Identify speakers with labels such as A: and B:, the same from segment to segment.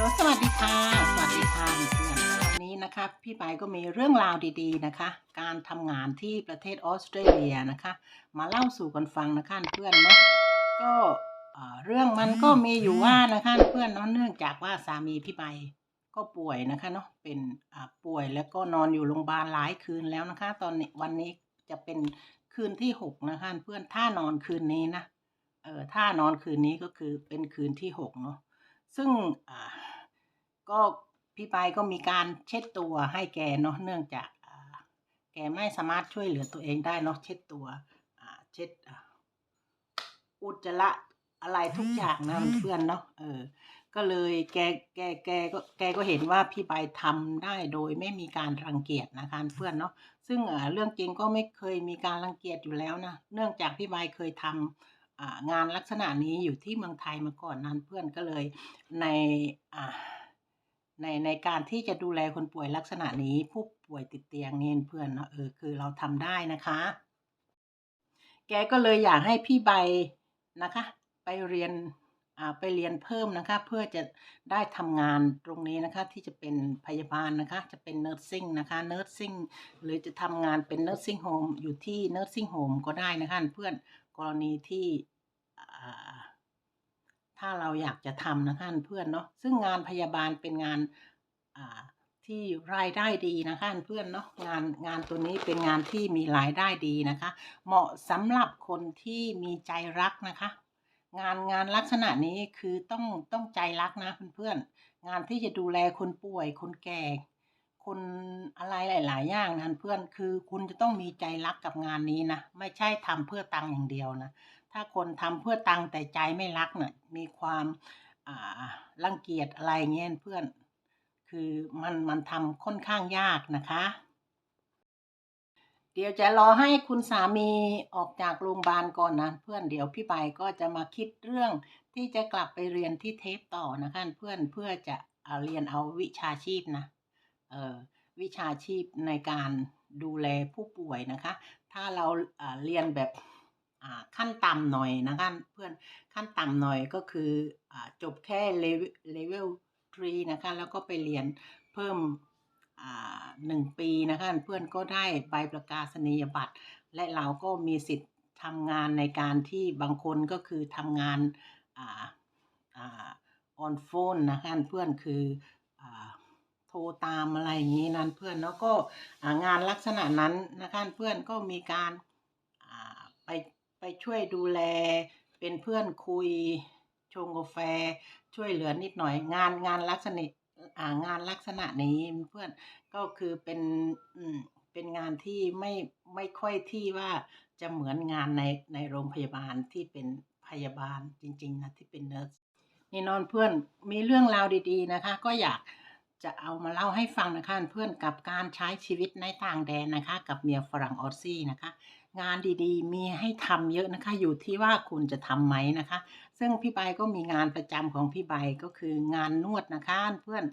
A: สวัสดีค่ะ สวัสดีค่ะเพื่อนวันนี้นะคะพี่ไปก็มีเรื่องราวดี ๆนะคะ การทำงานที่ประเทศออสเตรเลียนะคะ มาเล่าสู่กันฟังนะคะเพื่อนเนาะก็เรื่องมันก็มีอยู่ว่านะคะเพื่อนเนาะเนื่องจากว่าสามีพี่ไปก็ป่วยนะคะเนาะเป็นป่วยแล้วก็นอนอยู่โรงพยาบาลหลายคืนแล้วนะคะ ตอนนี้วันนี้จะเป็นคืนที่หกนะคะเพื่อนถ้านอนคืนนี้นะเออถ้านอนคืนนี้ก็คือเป็นคืนที่หกเนาะซึ่งอ ก็พี่ปายก็มีการเช็ดตัวให้แกเนาะเนื่องจากอ่าแกไม่สามารถช่วยเหลือตัวเองได้เนาะเช็ดตัวอ่าเช็ดอ่าอุจจาระอะไรทุกอย่างนะเพื่อนเนาะเออ ก็เลยแกแกแกก็แกก็เห็นว่าพี่ปายทำได้โดยไม่มีการรังเกียจนะคะเพื่อนเนาะซึ่งอ่าเรื่องจริงก็ไม่เคยมีการรังเกียจอยู่แล้วนะเนื่องจากพี่ปายเคยทำอ่างานลักษณะนี้อยู่ที่เมืองไทยมาก่อนนั้นเพื่อนก็เลยในอ่า ในในการที่จะดูแลคนป่วยลักษณะนี้ ผู้ป่วยติดเตียงนี่เพื่อนเนาะเออคือเราทำได้นะคะ แกก็เลยอยากให้พี่ใบนะคะ ไปเรียนอ่าไปเรียนเพิ่มนะคะ เพื่อจะได้ทำงานตรงนี้นะคะ ที่จะเป็นพยาบาลนะคะ จะเป็น nursing นะคะ nursing หรือจะทำงานเป็น nursing home อยู่ที่ nursing home ก็ได้นะคะเพื่อนกรณีที่อ่า ถ้าเราอยากจะทำนะคะเพื่อนเนาะซึ่งงานพยาบาลเป็นงานที่รายได้ดีนะคะเพื่อนเนาะงานงานตัวนี้เป็นงานที่มีรายได้ดีนะคะ เหมาะสำหรับคนที่มีใจรักนะคะ งานงานลักษณะนี้คือต้องต้องใจรักนะเพื่อนๆงานที่จะดูแลคนป่วยคนแก่คนอะไรหลาย ๆ อย่างนะเพื่อนคือคุณจะต้องมีใจรักกับงานนี้นะ ไม่ใช่ทำเพื่อตังค์อย่างเดียวนะ ถ้าคนทำเพื่อตังค์แต่ใจไม่รักเนะ่ะมีความอ่ารังเกียจอะไรเงี้ยเพื่อน คือมันมันทำค่อนข้างยากนะคะ เดี๋ยวจะรอให้คุณสามีออกจากโรงพยาบาลก่อนนะเพื่อนเดี๋ยวพี่ใบก็จะมาคิดเรื่องที่จะกลับไปเรียนที่เทปต่อนะคะเพื่อนเพื่อจะเอเรียนเอาวิชาชีพนะเออวิชาชีพในการดูแลผู้ป่วยนะคะ ถ้าเราอ่าเรียนแบบ ขั้นต่ำหน่อยนะคะเพื่อนขั้นต่ำหน่อยก็คืออจบแค่เลเวล3นะคะแล้วก็ไปเรียนเพิ่มหนึ่งปีนะคะเพื่อนก็ได้ใบประกาศนียบัตร และเราก็มีสิทธิ์ทำงานในการที่บางคนก็คือทำงานออนโฟนนะคะเพื่อนคืออโทรตามอะไรอย่างนี้นั้นเพื่อนแล้วก็งานลักษณะนั้นนะคะเพื่อนก็มีการไป ไปช่วยดูแล เป็นเพื่อนคุย ชงกาแฟ ช่วยเหลือนิดหน่อยงานงานลักษณะอ่างานลักษณะนี้เพื่อนก็คือเป็นอืมเป็นงานที่ไม่ไม่ค่อยที่ว่าจะเหมือนงานในในโรงพยาบาลที่เป็นพยาบาลจริงๆนะที่เป็นเนิร์สนี่นอนเพื่อนมีเรื่องราวดีๆนะคะ ก็อยากจะเอามาเล่าให้ฟังนะคะเพื่อนกับการใช้ชีวิตในต่างแดนนะคะ กับเมียฝรั่งออสซี่นะคะ งานดีๆ มีให้ทำเยอะนะคะ อยู่ที่ว่าคุณจะทำไหมนะคะ ซึ่งพี่ใบก็มีงานประจำของพี่ใบก็คืองานนวดนะคะเพื่อน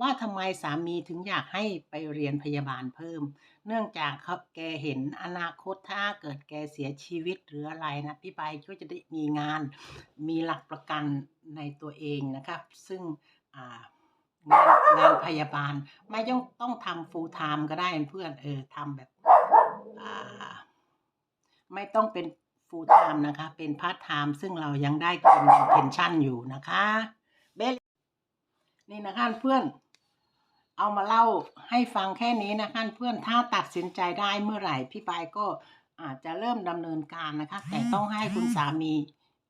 A: ว่าทำไมสามีถึงอยากให้ไปเรียนพยาบาลเพิ่ม เนื่องจากครับแกเห็นอนาคตถ้าเกิดแกเสียชีวิตหรืออะไรนะพี่ใบก็จะได้มีงานมีหลักประกันในตัวเองนะครับซึ่งอ่างานงานพยาบาลไม่ต้องต้องทำ full time ก็ได้เพื่อนเออทำแบบอ่า ไม่ต้องเป็น full time นะคะ เป็น part time ซึ่งเรายังได้กินเพนชั่นอยู่นะคะเบลนี่นะคะเพื่อน เอามาเล่าให้ฟังแค่นี้นะคะเพื่อนถ้าตัดสินใจได้เมื่อไหร่พี่ปายก็อาจจะเริ่มดำเนินการนะคะ แต่ต้องให้คุณสามี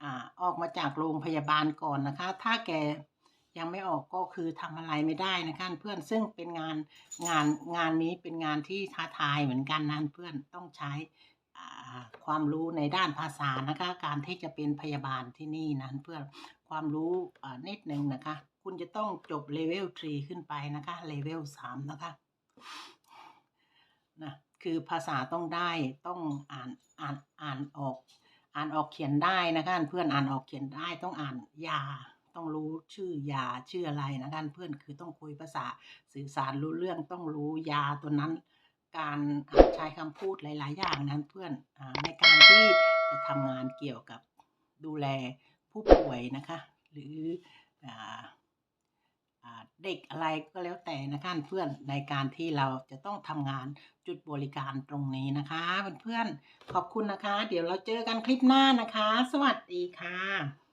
A: อ่าออกมาจากโรงพยาบาลก่อนนะคะ ถ้าแกยังไม่ออกก็คือทำอะไรไม่ได้นะคะเพื่อนซึ่งเป็นงานงานงานนี้เป็นงานที่ท้าทายเหมือนกันนะเพื่อนต้องใช้ ความรู้ในด้านภาษานะคะ การที่จะเป็นพยาบาลที่นี่นะเพื่อความรู้นิดนึงนะคะ คุณจะต้องจบเลเวล3ขึ้นไปนะคะเลเวล3นะคะนะคือภาษาต้องได้ต้องอ่านอ่านอ่านออกอ่านออกเขียนได้นะคะเพื่อนอ่านออกเขียนได้ต้องอ่านยาต้องรู้ชื่อยาชื่ออะไรนะคะเพื่อนคือต้องคุยภาษาสื่อสารรู้เรื่องต้องรู้ยาตัวนั้น การใช้คำพูดหลาย ๆ อย่างนั้นเพื่อนอในการที่จะทำงานเกี่ยวกับดูแลผู้ป่วยนะคะ หรืออเด็กอะไรก็แล้วแต่นะคะเพื่อนในการที่เราจะต้องทำงานจุดบริการตรงนี้นะคะเพื่อนๆขอบคุณนะคะ เดี๋ยวเราเจอกันคลิปหน้านะคะ สวัสดีค่ะ